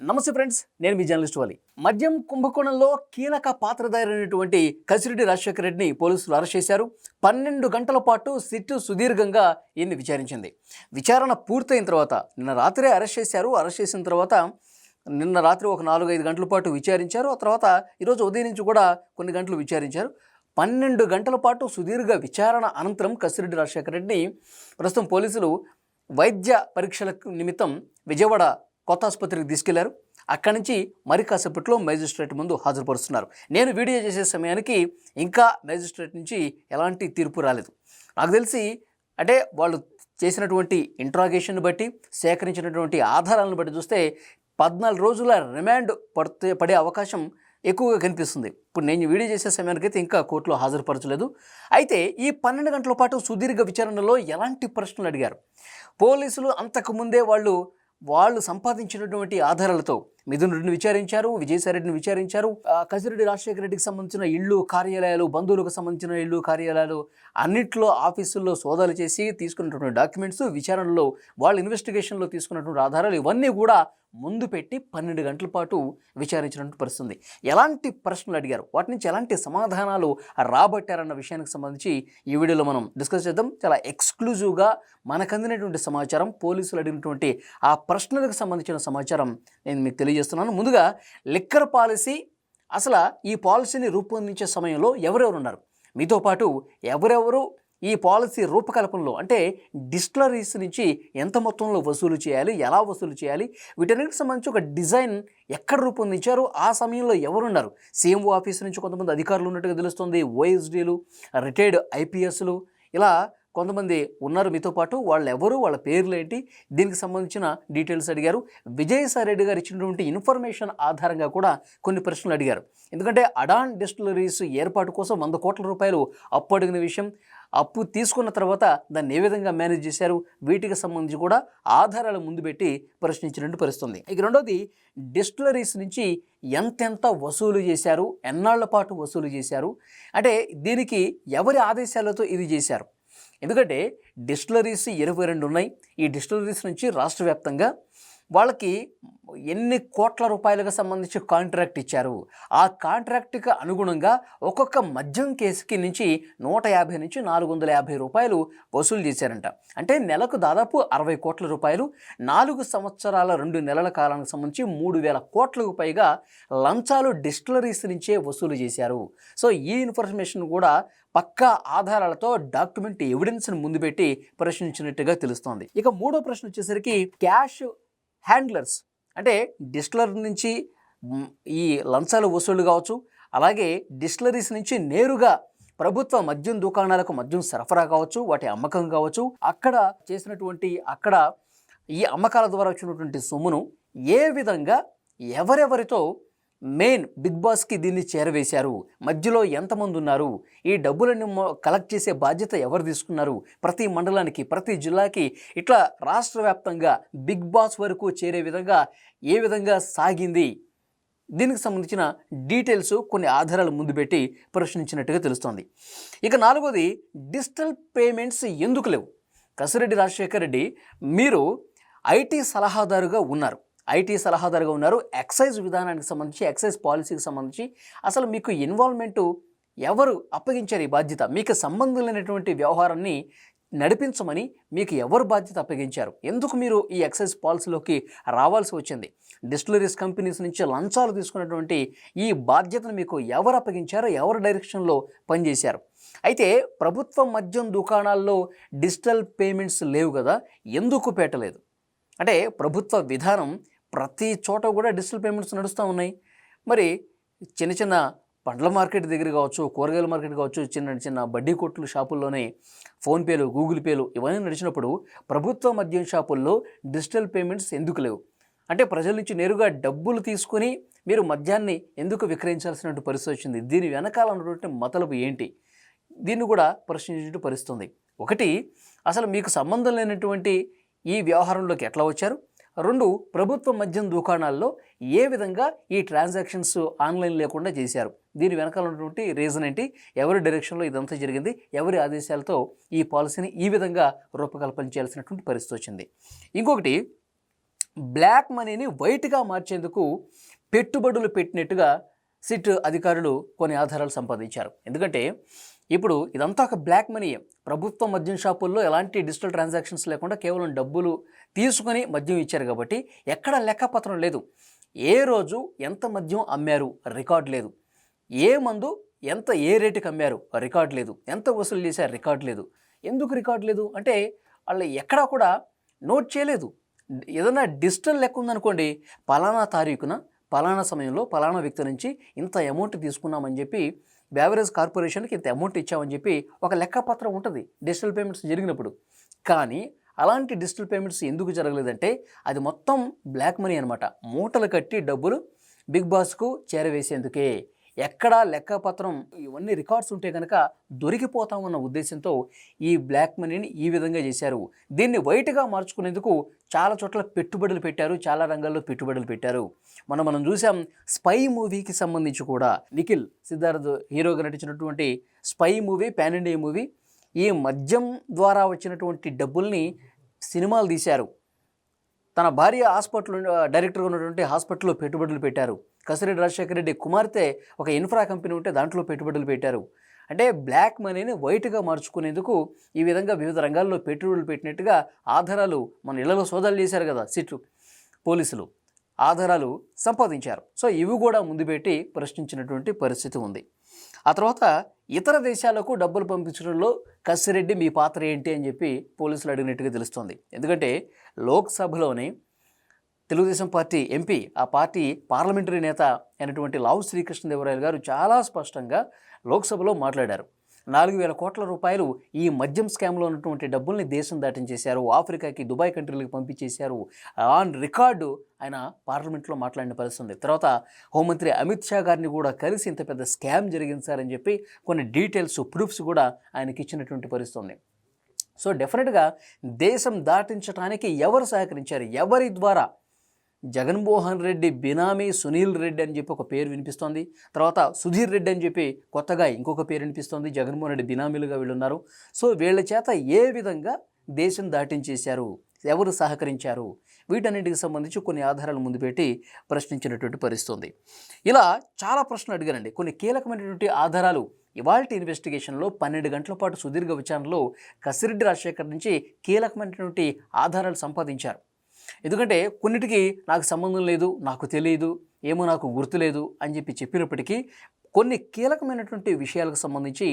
నమస్తే ఫ్రెండ్స్ నేను మీ జర్నలిస్ట్ వాలి. మద్యం కుంభకోణంలో కీలక పాత్రధారైనటువంటి కసిరెడ్డి రాజశేఖర రెడ్డిని పోలీసులు అరెస్ట్ చేశారు. పన్నెండు గంటల పాటు సిట్టు సుదీర్ఘంగా ఈయన్ని విచారించింది. విచారణ పూర్తయిన తర్వాత నిన్న రాత్రే అరెస్ట్ చేశారు. అరెస్ట్ చేసిన తర్వాత నిన్న రాత్రి ఒక నాలుగు ఐదు గంటల పాటు విచారించారు. ఆ తర్వాత ఈరోజు ఉదయం నుంచి కూడా కొన్ని గంటలు విచారించారు. పన్నెండు గంటల పాటు సుదీర్ఘ విచారణ అనంతరం కసిరెడ్డి రాజశేఖర రెడ్డిని ప్రస్తుతం పోలీసులు వైద్య పరీక్షల నిమిత్తం విజయవాడ కొత్త ఆసుపత్రికి తీసుకెళ్ళారు. అక్కడి నుంచి మరి కాసేపట్లో మేజిస్ట్రేట్ ముందు హాజరుపరుస్తున్నారు. నేను వీడియో చేసే సమయానికి ఇంకా మేజిస్ట్రేట్ నుంచి ఎలాంటి తీర్పు రాలేదు. నాకు తెలిసి అంటే వాళ్ళు చేసినటువంటి ఇంట్రాగేషన్ బట్టి సేకరించినటువంటి ఆధారాలను బట్టి చూస్తే పద్నాలుగు రోజుల రిమాండ్ పడితే పడే అవకాశం ఎక్కువగా కనిపిస్తుంది. ఇప్పుడు నేను వీడియో చేసే సమయానికైతే ఇంకా కోర్టులో హాజరుపరచలేదు. అయితే ఈ పన్నెండు గంటల పాటు సుదీర్ఘ విచారణలో ఎలాంటి ప్రశ్నలు అడిగారు? పోలీసులు అంతకుముందే వాళ్ళు వాళ్ళు సంపాదించినటువంటి ఆధారాలతో మిథునుడిని విచారించారు విజయసాయిరెడ్డిని విచారించారు. కసిరెడ్డి రాజశేఖర రెడ్డికి సంబంధించిన ఇళ్ళు కార్యాలయాలు బంధువులకు సంబంధించిన ఇళ్ళు కార్యాలయాలు అన్నిట్లో ఆఫీసుల్లో సోదాలు చేసి తీసుకున్నటువంటి డాక్యుమెంట్స్ విచారణలో వాళ్ళ ఇన్వెస్టిగేషన్లో తీసుకున్నటువంటి ఆధారాలు ఇవన్నీ కూడా ముందు పెట్టి పన్నెండు గంటల పాటు విచారించినట్టు పరిస్థితుంది ఎలాంటి ప్రశ్నలు అడిగారు? వాటి నుంచి ఎలాంటి సమాధానాలు రాబట్టారన్న విషయానికి సంబంధించి ఈ వీడియోలో మనం డిస్కస్ చేద్దాం. చాలా ఎక్స్క్లూజివ్గా మనకు అందినటువంటి సమాచారం పోలీసులు అడిగినటువంటి ఆ ప్రశ్నలకు సంబంధించిన సమాచారం నేను మీకు తెలియజేస్తున్నాను. ముందుగా లిక్కర్ పాలసీ అసలు ఈ పాలసీని రూపొందించే సమయంలో ఎవరెవరు ఉన్నారు మీతో పాటు ఎవరెవరు ఈ పాలసీ రూపకల్పనలో అంటే డిస్టిలరీస్ నుంచి ఎంత మొత్తంలో వసూలు చేయాలి ఎలా వసూలు చేయాలి వీటన్నిటికి సంబంధించి ఒక డిజైన్ ఎక్కడ రూపొందించారు ఆ సమయంలో ఎవరున్నారు? సీఎంఓ ఆఫీస్ నుంచి కొంతమంది అధికారులు ఉన్నట్టుగా తెలుస్తుంది ఓఎస్డీలు రిటైర్డ్ ఐపీఎస్లు ఇలా కొంతమంది ఉన్నారు మీతో పాటు వాళ్ళు ఎవరు వాళ్ళ పేర్లు ఏంటి దీనికి సంబంధించిన డీటెయిల్స్ అడిగారు. విజయసాయి రెడ్డి గారు ఇచ్చినటువంటి ఇన్ఫర్మేషన్ ఆధారంగా కూడా కొన్ని ప్రశ్నలు అడిగారు. ఎందుకంటే అడాన్ డిస్టిలరీస్ ఏర్పాటు కోసం వంద కోట్ల రూపాయలు అప్పు అడిగిన విషయం అప్పు తీసుకున్న తర్వాత దాన్ని ఏ విధంగా మేనేజ్ చేశారు? వీటికి సంబంధించి కూడా ఆధారాలు ముందు పెట్టి ప్రశ్నించినట్టు పరిస్తుంది ఇక రెండోది డిస్టిలరీస్ నుంచి ఎంతెంత వసూలు చేశారు? ఎన్నాళ్ళ పాటు వసూలు చేశారు? అంటే దీనికి ఎవరి ఆదేశాలతో ఇది చేశారు? ఎందుకంటే డిస్టిలరీస్ ఇరవై రెండు ఉన్నాయి. ఈ డిస్టిలరీస్ నుంచి రాష్ట్ర వ్యాప్తంగా వాళ్ళకి ఎన్ని కోట్ల రూపాయలకు సంబంధించి కాంట్రాక్ట్ ఇచ్చారు? ఆ కాంట్రాక్ట్కి అనుగుణంగా ఒక్కొక్క మద్యం కేసుకి నుంచి నూట యాభై నుంచి నాలుగు వందల యాభై రూపాయలు వసూలు చేశారంట. అంటే నెలకు దాదాపు అరవై కోట్ల రూపాయలు నాలుగు సంవత్సరాల రెండు నెలల కాలానికి సంబంధించి మూడు వేల కోట్లకు పైగా లంచాలు డిస్టిలరీస్ నుంచే వసూలు చేశారు. సో ఈ ఇన్ఫర్మేషన్ కూడా పక్కా ఆధారాలతో డాక్యుమెంట్ ఎవిడెన్స్ను ముందు పెట్టి ప్రశ్నించినట్టుగా తెలుస్తోంది. ఇక మూడో ప్రశ్న వచ్చేసరికి క్యాష్ హ్యాండ్లర్స్. అంటే డిస్టిలర్ నుంచి ఈ లంచాలు వసూలు కావచ్చు అలాగే డిస్టిలరీస్ నుంచి నేరుగా ప్రభుత్వ మద్యం దుకాణాలకు మద్యం సరఫరా కావచ్చు వాటి అమ్మకం కావచ్చు అక్కడ చేసినటువంటి అక్కడ ఈ అమ్మకాల ద్వారా వచ్చినటువంటి సొమ్మును ఏ విధంగా ఎవరెవరితో మెయిన్ బిగ్ బాస్కి దీన్ని చేరవేశారు. మధ్యలో ఎంతమంది ఉన్నారు ఈ డబ్బులను కలెక్ట్ చేసే బాధ్యత ఎవరు తీసుకున్నారు? ప్రతి మండలానికి ప్రతి జిల్లాకి ఇట్లా రాష్ట్ర వ్యాప్తంగా బిగ్ బాస్ వరకు చేరే విధంగా ఏ విధంగా సాగింది? దీనికి సంబంధించిన డీటెయిల్స్ కొన్ని ఆధారాలు ముందు పెట్టి ప్రశ్నించినట్టుగా తెలుస్తోంది. ఇక నాలుగోది డిజిటల్ పేమెంట్స్ ఎందుకు లేవు? కసిరెడ్డి రాజశేఖర్ రెడ్డి మీరు ఐటీ సలహాదారుగా ఉన్నారు. ఐటీ సలహాదారుగా ఉన్నారు. ఎక్సైజ్ విధానానికి సంబంధించి ఎక్సైజ్ పాలసీకి సంబంధించి అసలు మీకు ఇన్వాల్వ్మెంటు ఎవరు అప్పగించారు ఈ బాధ్యత? మీకు సంబంధం లేనటువంటి వ్యవహారాన్ని నడిపించమని మీకు ఎవరు బాధ్యత అప్పగించారు? ఎందుకు మీరు ఈ ఎక్సైజ్ పాలసీలోకి రావాల్సి వచ్చింది? డిస్టిలరీస్ కంపెనీస్ నుంచి లంచాలు తీసుకున్నటువంటి ఈ బాధ్యతను మీకు ఎవరు అప్పగించారో? ఎవరు డైరెక్షన్లో పనిచేశారు? అయితే ప్రభుత్వ మద్యం దుకాణాల్లో డిజిటల్ పేమెంట్స్ లేవు కదా ఎందుకు పెట్టలేదు? అంటే ప్రభుత్వ విధానం ప్రతి చోట కూడా డిజిటల్ పేమెంట్స్ నడుస్తూ ఉన్నాయి. మరి చిన్న చిన్న పండ్ల మార్కెట్ దగ్గర కావచ్చు కూరగాయల మార్కెట్ కావచ్చు చిన్న చిన్న బడ్డీ కొట్లు షాపుల్లోనే ఫోన్పేలు గూగుల్ పేలు ఇవన్నీ నడిచినప్పుడు ప్రభుత్వ మద్యం షాపుల్లో డిజిటల్ పేమెంట్స్ ఎందుకు లేవు? అంటే ప్రజల నుంచి నేరుగా డబ్బులు తీసుకుని మీరు మద్యాన్ని ఎందుకు విక్రయించాల్సిన పరిస్థితి వచ్చింది? దీని వెనకాల ఉన్నటువంటి మతలపు ఏంటి? దీన్ని కూడా ప్రశ్నించే పరిస్థితుంది. ఒకటి అసలు మీకు సంబంధం లేనటువంటి ఈ వ్యవహారంలోకి ఎట్లా వచ్చారు? రెండు ప్రభుత్వ మద్యం దుకాణాల్లో ఏ విధంగా ఈ ట్రాన్సాక్షన్స్ ఆన్లైన్ లేకుండా చేశారు? దీని వెనకాల ఉన్నటువంటి రీజన్ ఏంటి? ఎవరి డైరెక్షన్లో ఇదంతా జరిగింది? ఎవరి ఆదేశాలతో ఈ పాలసీని ఈ విధంగా రూపకల్పన చేయాల్సినటువంటి పరిస్థితి వచ్చింది? ఇంకొకటి బ్లాక్ మనీని వైట్గా మార్చేందుకు పెట్టుబడులు పెట్టినట్టుగా సిట్ అధికారులు కొన్ని ఆధారాలు సంపాదించారు. ఎందుకంటే ఇప్పుడు ఇదంతా ఒక బ్లాక్ మనీ ప్రభుత్వ మద్యం షాపుల్లో ఎలాంటి డిజిటల్ ట్రాన్సాక్షన్స్ లేకుండా కేవలం డబ్బులు తీసుకొని మద్యం ఇచ్చారు కాబట్టి ఎక్కడ లెక్కపత్రం లేదు. ఏ రోజు ఎంత మద్యం అమ్మారు? రికార్డ్ లేదు. ఏ మందు ఎంత ఏ రేటుకి అమ్మారు? రికార్డ్ లేదు. ఎంత వసూలు చేశారు? రికార్డ్ లేదు. ఎందుకు రికార్డ్ లేదు? అంటే వాళ్ళు ఎక్కడా కూడా నోట్ చేయలేదు. ఏదైనా డిజిటల్ లెక్క ఉందనుకోండి పలానా తారీఖున పలానా సమయంలో పలానా వ్యక్తి నుంచి ఇంత అమౌంట్ తీసుకున్నామని చెప్పి బ్యావరేజ్ కార్పొరేషన్కి ఇంత అమౌంట్ ఇచ్చామని చెప్పి ఒక లెక్కపత్రం ఉంటుంది. డిజిటల్ పేమెంట్స్ జరిగినప్పుడు. కానీ అలాంటి డిజిటల్ పేమెంట్స్ ఎందుకు జరగలేదంటే అది మొత్తం బ్లాక్ మనీ అనమాట మూటలు కట్టి డబ్బులు బిగ్ బాస్కు చేరవేసేందుకే. ఎక్కడా లెక్కపత్రం ఇవన్నీ రికార్డ్స్ ఉంటే కనుక దొరికిపోతామన్న ఉద్దేశంతో ఈ బ్లాక్ మనీని ఈ విధంగా చేశారు. దీన్ని వైట్గా మార్చుకునేందుకు చాలా చోట్ల పెట్టుబడులు పెట్టారు చాలా రంగాల్లో పెట్టుబడులు పెట్టారు. మనం మనం చూసాం స్పై మూవీకి సంబంధించి కూడా నిఖిల్ సిద్ధార్థ్ హీరోగా నటించినటువంటి spy movie pan India movie ఈ మద్యం ద్వారా వచ్చినటువంటి డబ్బుల్ని సినిమాలు తీశారు. తన భార్య హాస్పిటల్ డైరెక్టర్గా ఉన్నటువంటి హాస్పిటల్లో పెట్టుబడులు పెట్టారు. కసిరెడ్డి రాజశేఖర రెడ్డి కుమార్తె ఒక ఇన్ఫ్రా కంపెనీ ఉంటే దాంట్లో పెట్టుబడులు పెట్టారు. అంటే బ్లాక్ మనీని వైట్గా మార్చుకునేందుకు ఈ విధంగా వివిధ రంగాల్లో పెట్టుబడులు పెట్టినట్టుగా ఆధారాలు మన ఇళ్ళలో సోదాలు చేశారు కదా సిట్లు పోలీసులు. ఆధారాలు సంపాదించారు. సో ఇవి కూడా ముందు పెట్టి ప్రశ్నించినటువంటి పరిస్థితి ఉంది. ఆ తర్వాత ఇతర దేశాలకు డబ్బులు పంపించడంలో కసిరెడ్డి మీ పాత్ర ఏంటి అని చెప్పి పోలీసులు అడిగినట్టుగా తెలుస్తోంది. ఎందుకంటే లోక్సభలోని తెలుగుదేశం పార్టీ ఎంపీ ఆ పార్టీ పార్లమెంటరీ నేత అయినటువంటి లావు శ్రీకృష్ణదేవరాయలు గారు చాలా స్పష్టంగా లోక్సభలో మాట్లాడారు. నాలుగు వేల కోట్ల రూపాయలు ఈ మద్యం స్కామ్లో ఉన్నటువంటి డబ్బుల్ని దేశం దాటించేశారు ఆఫ్రికాకి దుబాయ్ కంట్రీలకు పంపించేశారు. ఆన్ రికార్డు ఆయన పార్లమెంట్లో మాట్లాడిన పరిస్థితి ఉంది. తర్వాత హోంమంత్రి అమిత్ షా గారిని కూడా కలిసి ఇంత పెద్ద స్కామ్ జరిగింది సార్ అని చెప్పి కొన్ని డీటెయిల్స్ ప్రూఫ్స్ కూడా ఆయనకి ఇచ్చినటువంటి పరిస్థితి ఉంది. సో డెఫినెట్గా దేశం దాటించడానికి ఎవరు సహకరించారు? ఎవరి ద్వారా? జగన్మోహన్ రెడ్డి బినామీ సునీల్ రెడ్డి అని చెప్పి ఒక పేరు వినిపిస్తోంది. తర్వాత సుధీర్ రెడ్డి అని చెప్పి కొత్తగా ఇంకొక పేరు వినిపిస్తోంది. జగన్మోహన్ రెడ్డి బినామీలుగా వీళ్ళున్నారు. సో వీళ్ళ చేత ఏ విధంగా దేశం దాటించేశారు? ఎవరు సహకరించారు? వీటన్నిటికి సంబంధించి కొన్ని ఆధారాలు ముందు పెట్టి ప్రశ్నించినటువంటి పరిస్థితుంది. ఇలా చాలా ప్రశ్నలు అడిగారండి కొన్ని కీలకమైనటువంటి ఆధారాలు ఇవాళ ఇన్వెస్టిగేషన్లో పన్నెండు గంటల పాటు సుదీర్ఘ విచారణలో కసిరెడ్డి రాజశేఖర్ నుంచి కీలకమైనటువంటి ఆధారాలు సంపాదించారు. ఎందుకంటే కొన్నిటికి నాకు సంబంధం లేదు నాకు తెలియదు ఏమో నాకు గుర్తులేదు అని చెప్పి చెప్పినప్పటికీ కొన్ని కీలకమైనటువంటి విషయాలకు సంబంధించి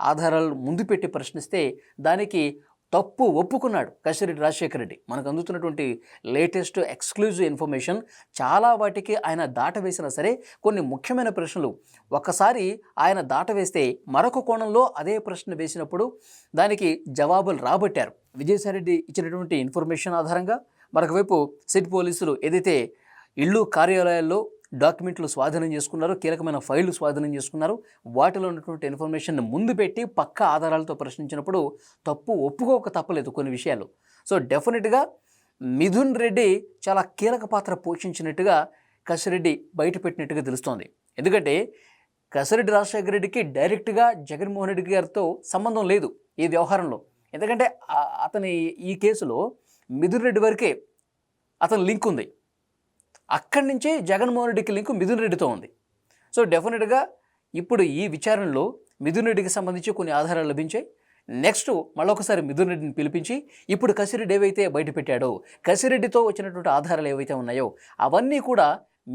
ఆధారాలు ముందు పెట్టి ప్రశ్నిస్తే దానికి తప్పు ఒప్పుకున్నాడు కసిరెడ్డి రాజశేఖర రెడ్డి. మనకు అందుతున్నటువంటి లేటెస్ట్ ఎక్స్క్లూజివ్ ఇన్ఫర్మేషన్ చాలా వాటికి ఆయన దాటవేసినా సరే కొన్ని ముఖ్యమైన ప్రశ్నలు. ఒకసారి ఆయన దాటవేస్తే మరొక కోణంలో అదే ప్రశ్న వేసినప్పుడు దానికి జవాబులు రాబట్టారు. విజయసాయిరెడ్డి ఇచ్చినటువంటి ఇన్ఫర్మేషన్ ఆధారంగా మరొకవైపు సిటీ సిట్ పోలీసులు ఏదైతే ఇళ్ళు కార్యాలయాల్లో డాక్యుమెంట్లు స్వాధీనం చేసుకున్నారు కీలకమైన ఫైళ్ళు స్వాధీనం చేసుకున్నారు వాటిలో ఉన్నటువంటి ఇన్ఫర్మేషన్ ముందు పెట్టి పక్క ఆధారాలతో ప్రశ్నించినప్పుడు తప్పు ఒప్పుకోక తప్పలేదు కొన్ని విషయాలు. సో డెఫినెట్గా మిథున్ రెడ్డి చాలా కీలక పాత్ర పోషించినట్టుగా కసిరెడ్డి బయటపెట్టినట్టుగా తెలుస్తోంది. ఎందుకంటే కసిరెడ్డి రాజశేఖర రెడ్డికి డైరెక్ట్గా జగన్మోహన్ రెడ్డి గారితో సంబంధం లేదు ఈ వ్యవహారంలో. ఎందుకంటే అతని ఈ కేసులో మిథున్ రెడ్డి వరకే అతని లింక్ ఉంది. అక్కడి నుంచే జగన్మోహన్ రెడ్డికి లింకు మిథున్ రెడ్డితో ఉంది. సో డెఫినెట్గా ఇప్పుడు ఈ విచారణలో మిథున్ రెడ్డికి సంబంధించి కొన్ని ఆధారాలు లభించాయి. నెక్స్ట్ మళ్ళొకసారి మిథున్ రెడ్డిని పిలిపించి ఇప్పుడు కసిరెడ్డి ఏవైతే బయటపెట్టాడో కసిరెడ్డితో వచ్చినటువంటి ఆధారాలు ఏవైతే ఉన్నాయో అవన్నీ కూడా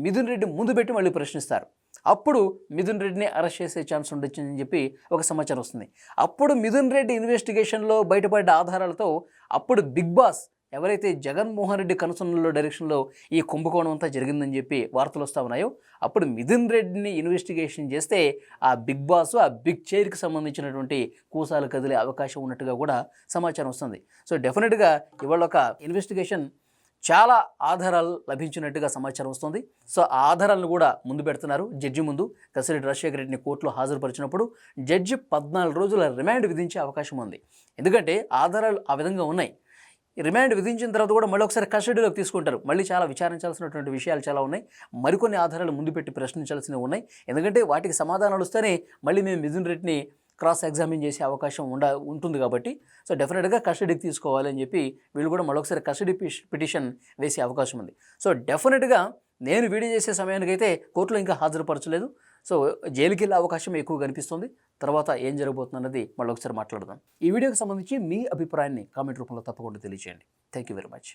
మిథున్ రెడ్డి ముందు పెట్టి మళ్ళీ ప్రశ్నిస్తారు. అప్పుడు మిథున్ రెడ్డిని అరెస్ట్ చేసే ఛాన్స్ ఉండొచ్చని చెప్పి ఒక సమాచారం వస్తుంది. అప్పుడు మిథున్ రెడ్డి ఇన్వెస్టిగేషన్లో బయటపడ్డ ఆధారాలతో అప్పుడు బిగ్ బాస్ ఎవరైతే జగన్మోహన్ రెడ్డి కనుసన్నలో డైరెక్షన్లో ఈ కుంభకోణం అంతా జరిగిందని చెప్పి వార్తలు వస్తూ ఉన్నాయో అప్పుడు మిథున్ రెడ్డిని ఇన్వెస్టిగేషన్ చేస్తే ఆ బిగ్ బాస్ ఆ బిగ్ చైర్కి సంబంధించినటువంటి కూసాలు కదిలే అవకాశం ఉన్నట్టుగా కూడా సమాచారం వస్తుంది. సో డెఫినెట్గా ఇవాళ ఒక ఇన్వెస్టిగేషన్ చాలా ఆధారాలు లభించినట్టుగా సమాచారం వస్తుంది. సో ఆ ఆధారాలను కూడా ముందు పెడుతున్నారు. జడ్జి ముందు కసిరెడ్డి రాజశేఖర రెడ్డిని కోర్టులో హాజరుపరిచినప్పుడు జడ్జి పద్నాలుగు రోజుల రిమాండ్ విధించే అవకాశం ఉంది. ఎందుకంటే ఆధారాలు ఆ విధంగా ఉన్నాయి. రిమాండ్ విధించిన తర్వాత కూడా మళ్ళీ ఒకసారి కస్టడీలోకి తీసుకుంటారు. మళ్ళీ చాలా విచారించాల్సినటువంటి విషయాలు చాలా ఉన్నాయి. మరికొన్ని ఆధారాలు ముందు పెట్టి ప్రశ్నించాల్సినవి ఉన్నాయి. ఎందుకంటే వాటికి సమాధానాలు వస్తేనే మళ్ళీ మేము మిథున్ రెడ్డిని క్రాస్ ఎగ్జామిన్ చేసే అవకాశం ఉండ ఉంటుంది కాబట్టి సో డెఫినెట్గా కస్టడీకి తీసుకోవాలని చెప్పి వీళ్ళు కూడా మరొకసారి కస్టడీ పిటిషన్ వేసే అవకాశం ఉంది. సో డెఫినెట్గా నేను వీడియో చేసే సమయానికైతే కోర్టులో ఇంకా హాజరుపరచలేదు. సో జైలుకి వెళ్ళే అవకాశం ఎక్కువ కనిపిస్తుంది. తర్వాత ఏం జరగబోతుంది అన్నది మళ్ళీ ఒకసారి మాట్లాడదాం. ఈ వీడియోకి సంబంధించి మీ అభిప్రాయాన్ని కామెంట్ రూపంలో తప్పకుండా తెలియజేయండి థ్యాంక్ యూ వెరీ మచ్.